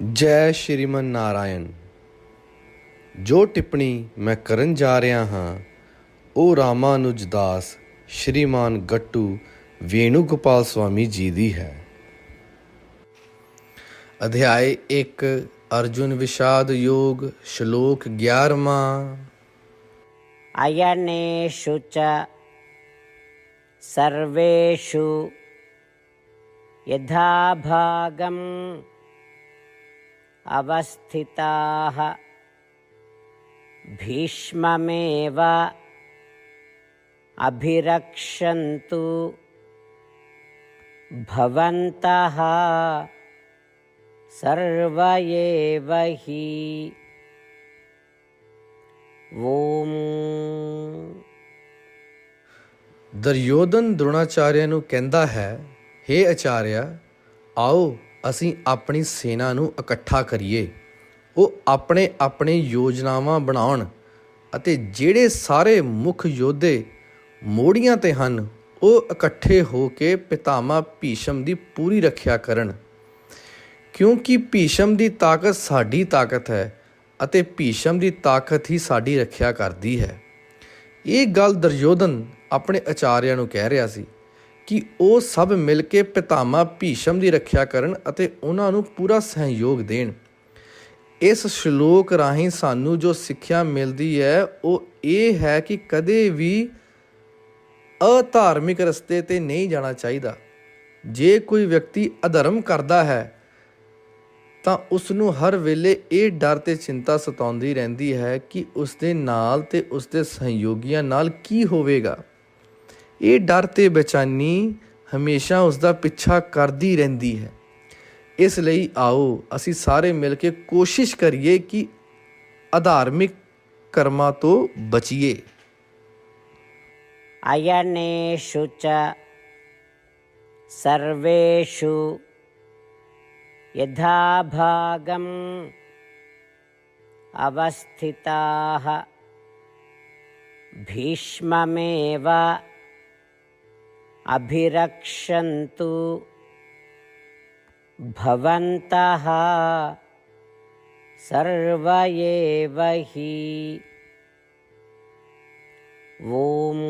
ਜੈ ਸ਼੍ਰੀਮਨ ਨਾਰਾਇਣ, ਜੋ ਟਿੱਪਣੀ ਮੈਂ ਕਰਨ ਜਾ ਰਿਹਾ ਹਾਂ ਉਹ ਰਾਮਾਨੁਜ ਦਾਸ, ਸ਼੍ਰੀਮਾਨ ਗੱਟੂ ਵੇਣੂ ਗੋਪਾਲ ਸਵਾਮੀ ਜੀ ਦੀ ਹੈ। ਅਧਿਆਇ 1 ਅਰਜੁਨ ਵਿਸ਼ਾਦ ਯੋਗ, ਸ਼ਲੋਕ 11ਵਾਂ ਅਯਨੇਸ਼ੁ ਚ ਸਰਵੇਸ਼ੁ ਯਥਾ ਭਾਗੰ अवस्थिताः भीष्ममेव अभिरक्षन्तु भवन्तः सर्व एव हि ॐ ਦੁਰਯੋਧਨ ਦ੍ਰੋਣਾਚਾਰਿਆ ਨੂੰ ਕਹਿੰਦਾ ਹੈ हे ਆਚਾਰਿਆ ਆਓ ਅਸੀਂ ਆਪਣੀ ਸੈਨਾ ਨੂੰ ਇਕੱਠਾ ਕਰੀਏ। ਉਹ ਆਪਣੇ ਆਪਣੇ ਯੋਜਨਾਵਾਂ ਬਣਾਉਣ ਅਤੇ ਜਿਹੜੇ ਸਾਰੇ ਮੁੱਖ ਯੋਧੇ ਮੋੜੀਆਂ ਤੇ ਹਨ, ਉਹ ਇਕੱਠੇ ਹੋ ਕੇ ਪਿਤਾਮਾ ਭੀਸ਼ਮ ਦੀ ਪੂਰੀ ਰੱਖਿਆ ਕਰਨ। ਕਿਉਂਕਿ ਭੀਸ਼ਮ ਦੀ ਤਾਕਤ ਸਾਡੀ ਤਾਕਤ ਹੈ ਅਤੇ ਭੀਸ਼ਮ ਦੀ ਤਾਕਤ ਹੀ ਸਾਡੀ ਰੱਖਿਆ ਕਰਦੀ ਹੈ। ਇਹ ਗੱਲ ਦੁਰਯੋਧਨ ਆਪਣੇ ਆਚਾਰਿਆਂ ਨੂੰ ਕਹਿ ਰਿਹਾ ਸੀ। ਕਿ ਉਹ ਸਭ ਮਿਲ ਕੇ ਪਿਤਾਮਾ ਭੀਸ਼ਮ ਦੀ ਰੱਖਿਆ ਕਰਨ ਅਤੇ ਉਹਨਾਂ ਨੂੰ ਪੂਰਾ ਸਹਿਯੋਗ ਦੇਣ। ਇਸ ਸ਼ਲੋਕ ਰਾਹੀਂ ਸਾਨੂੰ ਜੋ ਸਿੱਖਿਆ ਮਿਲਦੀ ਹੈ, ਉਹ ਇਹ ਹੈ ਕਿ ਕਦੇ ਵੀ ਅਧਾਰਮਿਕ ਰਸਤੇ ਤੇ ਨਹੀਂ ਜਾਣਾ ਚਾਹੀਦਾ। ਜੇ ਕੋਈ ਵਿਅਕਤੀ ਅਧਰਮ ਕਰਦਾ ਹੈ, ਤਾਂ ਉਸ ਨੂੰ ਹਰ ਵੇਲੇ ਇਹ ਡਰ ਤੇ ਚਿੰਤਾ ਸਤਾਉਂਦੀ ਰਹਿੰਦੀ ਹੈ ਕਿ ਉਸ ਦੇ ਨਾਲ ਤੇ ਉਸ ਦੇ ਸਹਿਯੋਗੀਆਂ ਨਾਲ ਕੀ ਹੋਵੇਗਾ। ਇਹ ਡਰ ਤੇ ਬੇਚੈਨੀ ਹਮੇਸ਼ਾ ਉਸ ਦਾ ਪਿੱਛਾ ਕਰਦੀ ਰਹਿੰਦੀ ਹੈ। ਇਸ ਲਈ ਆਓ ਅਸੀਂ ਸਾਰੇ ਮਿਲ ਕੇ ਕੋਸ਼ਿਸ਼ ਕਰੀਏ ਕਿ ਅਧਾਰਮਿਕ ਕਰਮਾਂ ਤੋਂ ਬਚੀਏ। ਅਯਨੇਸ਼ੁ ਚ ਸਰਵੇਸ਼ੁ ਯਥਾ ਭਾਗੰ ਅਵਸਥਿਤਾਹ ਭੀਸ਼ਮਮੇਵ अभिरक्षन्तु भवन्तः सर्व एव हि ॐ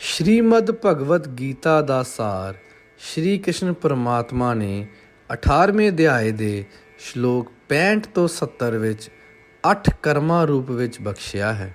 ਸ਼੍ਰੀਮਦ ਭਗਵਤ ਗੀਤਾ ਦਾ ਸਾਰ ਸ਼੍ਰੀ ਕ੍ਰਿਸ਼ਨ ਪਰਮਾਤਮਾ ਨੇ 18ਵੇਂ ਅਧਿਆਏ ਦੇ ਸ਼ਲੋਕ 65 ਤੋਂ 70 ਵਿੱਚ 8 ਕਰਮਾਂ ਰੂਪ ਵਿੱਚ ਬਖਸ਼ਿਆ ਹੈ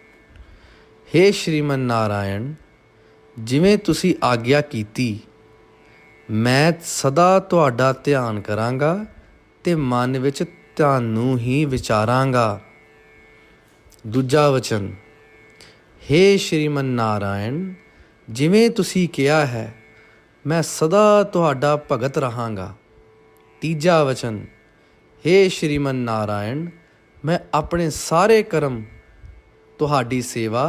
हे ਸ਼੍ਰੀਮਨ ਨਾਰਾਇਣ ਜਿਵੇਂ ਤੁਸੀਂ ਆਗਿਆ ਕੀਤੀ ਮੈਂ ਸਦਾ ਤੁਹਾਡਾ ਧਿਆਨ ਕਰਾਂਗਾ ਤੇ ਮਨ ਵਿੱਚ ਤੁਹਾਨੂੰ ਹੀ ਵਿਚਾਰਾਂਗਾ ਦੂਜਾ ਵਚਨ हे ਸ਼੍ਰੀਮਨ ਨਾਰਾਇਣ ਜਿਵੇਂ ਤੁਸੀਂ ਕਿਹਾ ਹੈ ਮੈਂ ਸਦਾ ਤੁਹਾਡਾ ਭਗਤ ਰਹਾਂਗਾ ਤੀਜਾ ਵਚਨ हे ਸ਼੍ਰੀਮਨ ਨਾਰਾਇਣ ਮੈਂ ਆਪਣੇ ਸਾਰੇ ਕਰਮ ਤੁਹਾਡੀ ਸੇਵਾ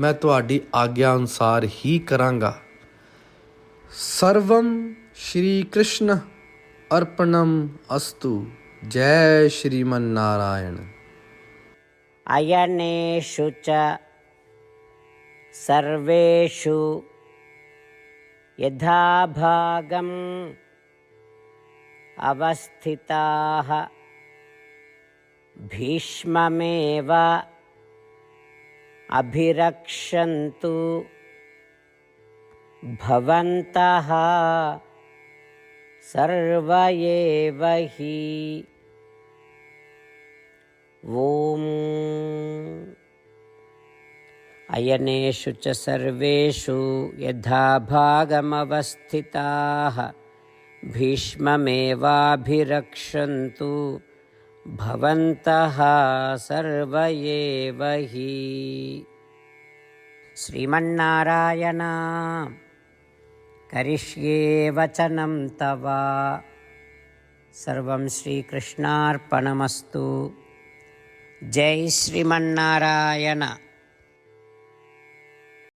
ਮੈਂ ਤੁਹਾਡੀ ਆਗਿਆ ਅਨੁਸਾਰ ਹੀ ਕਰਾਂਗਾ। ਸਰਵਮ ਸ਼੍ਰੀ ਕ੍ਰਿਸ਼ਨ ਅਰਪਣਮ ਅਸਤੂ। ਜੈ ਸ਼੍ਰੀਮਨ ਨਾਰਾਇਣ ਅਯਨੇਸ਼ੁ ਚ ਸਰਵੇਸ਼ੁ ਯਥਾ ਭਾਗਮ ਅਵਸਥਿਤਾਹ। ਭੀਸ਼ਮਮੇਵ अभिरक्षन्तु। भवन्तः सर्व एव हि। ॐ। अयनेषु च सर्वेषु यथा भागमवस्थिताः। भीष्ममेवाभिरक्षन्तु भवन्तः सर्व एव हि श्रीमन्नारायण करिष्ये वचनं तव। सर्वं श्रीकृष्णार्पणमस्तु। जय श्रीमन्नारायण